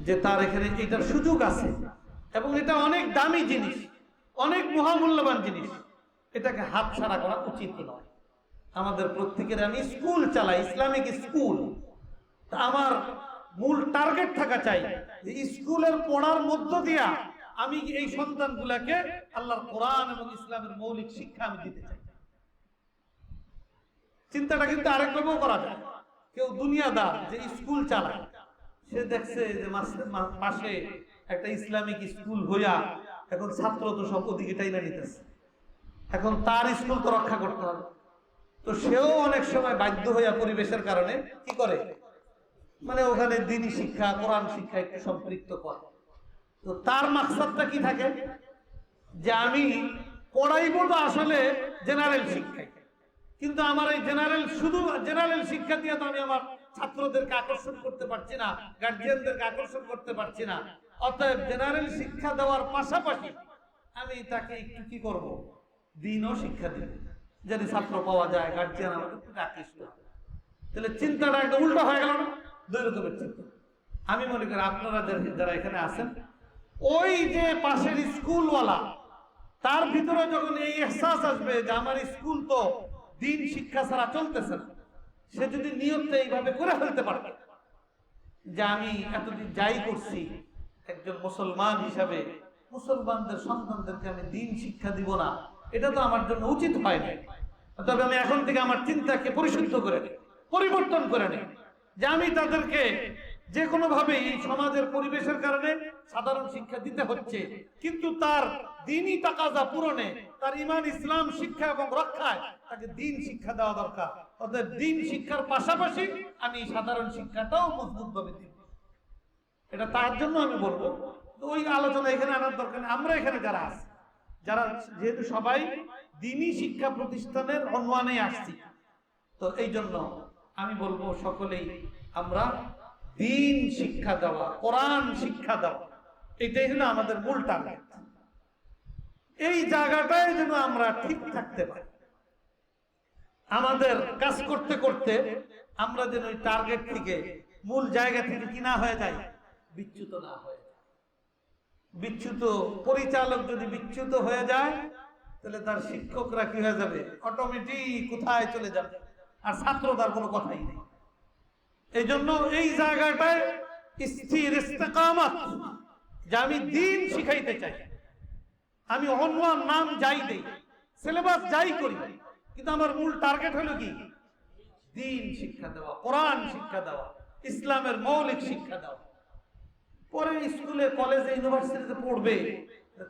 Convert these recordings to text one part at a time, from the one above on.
যে তার এখানে এটার সুযোগ আছে। এবং এটা অনেক দামি জিনিস, অনেক মহামূল্যবান জিনিস। এটাকে হাত ছাড়া করা উচিত নয়। আমাদের প্রত্যেকের আমি স্কুল চালাই, ইসলামিক স্কুল। আমার মূল টার্গেট থাকা চাই যে স্কুলের পড়ার মধ্য দিয়া আমি এই সন্তানগুলাকে আল্লাহর কোরআন এবং ইসলামের মৌলিক শিক্ষা আমি দিতে চাই। চিন্তাটা কিন্তু আরেকভাবেও করা যায়। কেউ দুনিয়াদার যে স্কুল চালায় সে দেখছে যে মাস- একটা ইসলামিক স্কুল হইয়া এখন ছাত্র তো সব ওদিকে টাইনা নিতেছে। এখন তার স্কুল তো রক্ষা করতে হবে। তো সেও অনেক সময় বাধ্য হইয়া পরিবেশের কারণে কি করে? মানে ওখানে দিনী শিক্ষা, কোরআন শিক্ষা একটু সম্পৃক্ত করে। তো তার মাকসাদটা কি থাকে? যে আমি পড়াইব আসলে জেনারেল শিক্ষায়। কিন্তু আমার এই জেনারেল শুধু জেনারেল শিক্ষা দিয়ে তো আমি আমার ছাত্রদেরকে আকর্ষণ করতে পারছি না গার্জিয়ানদেরকে আকর্ষণ করতে পারছি না। অতএব জেনারেল শিক্ষা দেওয়ার পাশাপাশি আমি তাকে একটু কি করব? দিনও শিক্ষা দিব। যদি ছাত্র পাওয়া যায় গার্জিয়ান আমাকে একটু হয়। তাহলে চিন্তাটা একটা উল্টো হয়ে গেল না? দুই রকমের চিন্তা। আমি মনে করি আপনারা যারা এখানে আছেন, ওই যে পাশের স্কুলওয়ালা, তার ভিতরে যখন এই এহসাস আসবে যে আমার স্কুল তো দিন শিক্ষা ছাড়া চলতেছে না। সে যদি নিয়তটা এইভাবে করে ফেলতে পারবে যে আমি এতদিন যাই করছি, একজন মুসলমান হিসাবে, মুসলমানদের সন্তানদেরকে আমি দিন শিক্ষা দিব না, এটা তো আমার জন্য উচিত হয় না তবে আমি এখন থেকে আমার চিন্তাকে পরিশুদ্ধ করে নিই, পরিবর্তন করে নিই, যে আমি তাদেরকে যে কোনো ভাবে এই সমাজের পরিবেশের কারণে সাধারণ শিক্ষা দিতে হচ্ছে। কিন্তু তার দিনই তাকাজা পূরণে তার ইমান, ইসলাম, শিক্ষা এবং রক্ষায় তাকে দিন শিক্ষা দেওয়া দরকার। অর্থাৎ দিন শিক্ষার পাশাপাশি আমি সাধারণ শিক্ষাটাও মজবুত ভাবে দিব। এটা তার জন্য আমি বলব ওই আলোচনা এখানে আনার দরকার নেই। আমরা এখানে যারা আছি, যারা যেহেতু সবাই দিনই শিক্ষা প্রতিষ্ঠানের অনুমানে আসছি, তো এই জন্য আমি বলব সকলেই আমরা দিন শিক্ষা দেওয়া, কোরআন শিক্ষা দেওয়া, এটাই হলো আমাদের মূল টার্গেট এই জায়গাটায় যেন আমরা ঠিক থাকতে পারি। আমাদের কাজ করতে করতে আমরা যেন ওই টার্গেট থেকে মূল জায়গা থেকে কি না হয়ে যায়, বিচ্যুত না হয়ে বিচ্যুত পরিচালক যদি বিচ্যুত হয়ে যায়, তাহলে তার শিক্ষকরা কি হয়ে যাবে? অটোমেটিক কোথায় চলে যাবে? আর ছাত্র তার কোনো কথাই নেই। এই জন্য এই জায়গাটায় স্থির ইস্তেকামত যে আমি দিন শিখাইতে চাই। আমি অনওয়ান নাম যাই দেই, সিলেবাস যাই করি, কিন্তু আমার মূল টার্গেট হলো কি? দিন শিক্ষা দেওয়া, কোরআন শিক্ষা দেওয়া, ইসলামের মৌলিক শিক্ষা দেওয়া। পরে স্কুলে, কলেজে, ইউনিভার্সিটিতে পড়বে,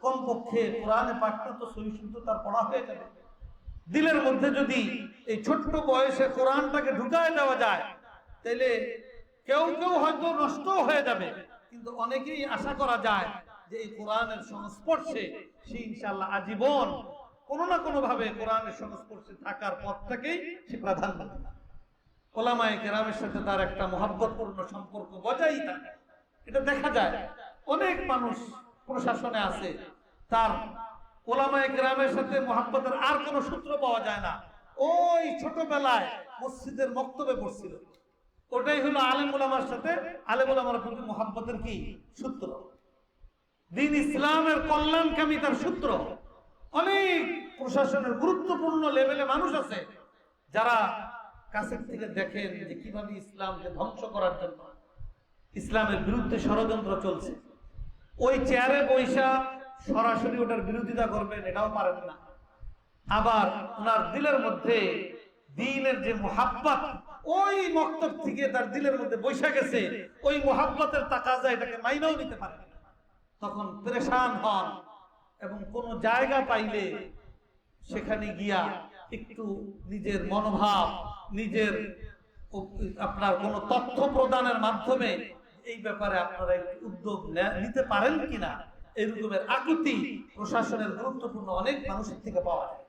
কমপক্ষে কোরআনে পাঠটা তো সহি শুদ্ধ তার পড়া হয়ে যাবে। দিলের মধ্যে যদি এই ছোট্ট বয়সে কোরআনটাকে ঢুকায় দেওয়া যায় তাহলে কেউ কেউ হয়তো নষ্ট হয়ে যাবে। কিন্তু অনেকেই আশা করা যায় যে এই কোরআনের সংস্পর্শে সে ইনশাল্লাহ আজীবন কোনো না কোনো ভাবে কোরআনের সংস্পর্শে থাকার পথটাকেই সে প্রাধান্য ওলামায়ে কেরামের সাথে তার একটা মহাব্বতপূর্ণ সম্পর্ক বজায় থাকে। এটা দেখা যায়। অনেক মানুষ প্রশাসনে আছে। তার ওলামায়ে কেরামের সাথে মহাব্বতের আর কোনো সূত্র পাওয়া যায় না। ওই ছোটবেলায় মসজিদের মক্তবে পড়ছিল। ওটাই হলো আলেম ওলামার সাথে। আলেম ওলামার প্রতি মহাব্বতের কি? সূত্র। দিন ইসলামের কল্যাণকামী তার সূত্র। অনেক প্রশাসনের গুরুত্বপূর্ণ লেভেলে মানুষ আছে, যারা কাছের থেকে দেখেন যে কীভাবে ইসলামকে ধ্বংস করার জন্য ইসলামের বিরুদ্ধে ষড়যন্ত্র চলছে। ওই চেয়ারে বৈশা সরাসরি ওটার বিরোধিতা করবেন, এটাও পারেন না। আবার ওনার দিলের মধ্যে দিনের যে মোহাব্বত ওই মক্তব থেকে তার দিলের মধ্যে বৈশা গেছে, ওই মোহাব্বতের তাকাজা এটাকে মাইনাও নিতে পারে। তখন পরেশান হন এবং কোন জায়গা পাইলে সেখানে গিয়া একটু নিজের মনোভাব, নিজের আপনার কোন তথ্য প্রদানের মাধ্যমে এই ব্যাপারে আপনারা একটু উদ্যোগ নিতে পারেন কিনা, এরকমের আকুতি প্রশাসনের গুরুত্বপূর্ণ, অনেক মানুষের থেকে পাওয়া যায়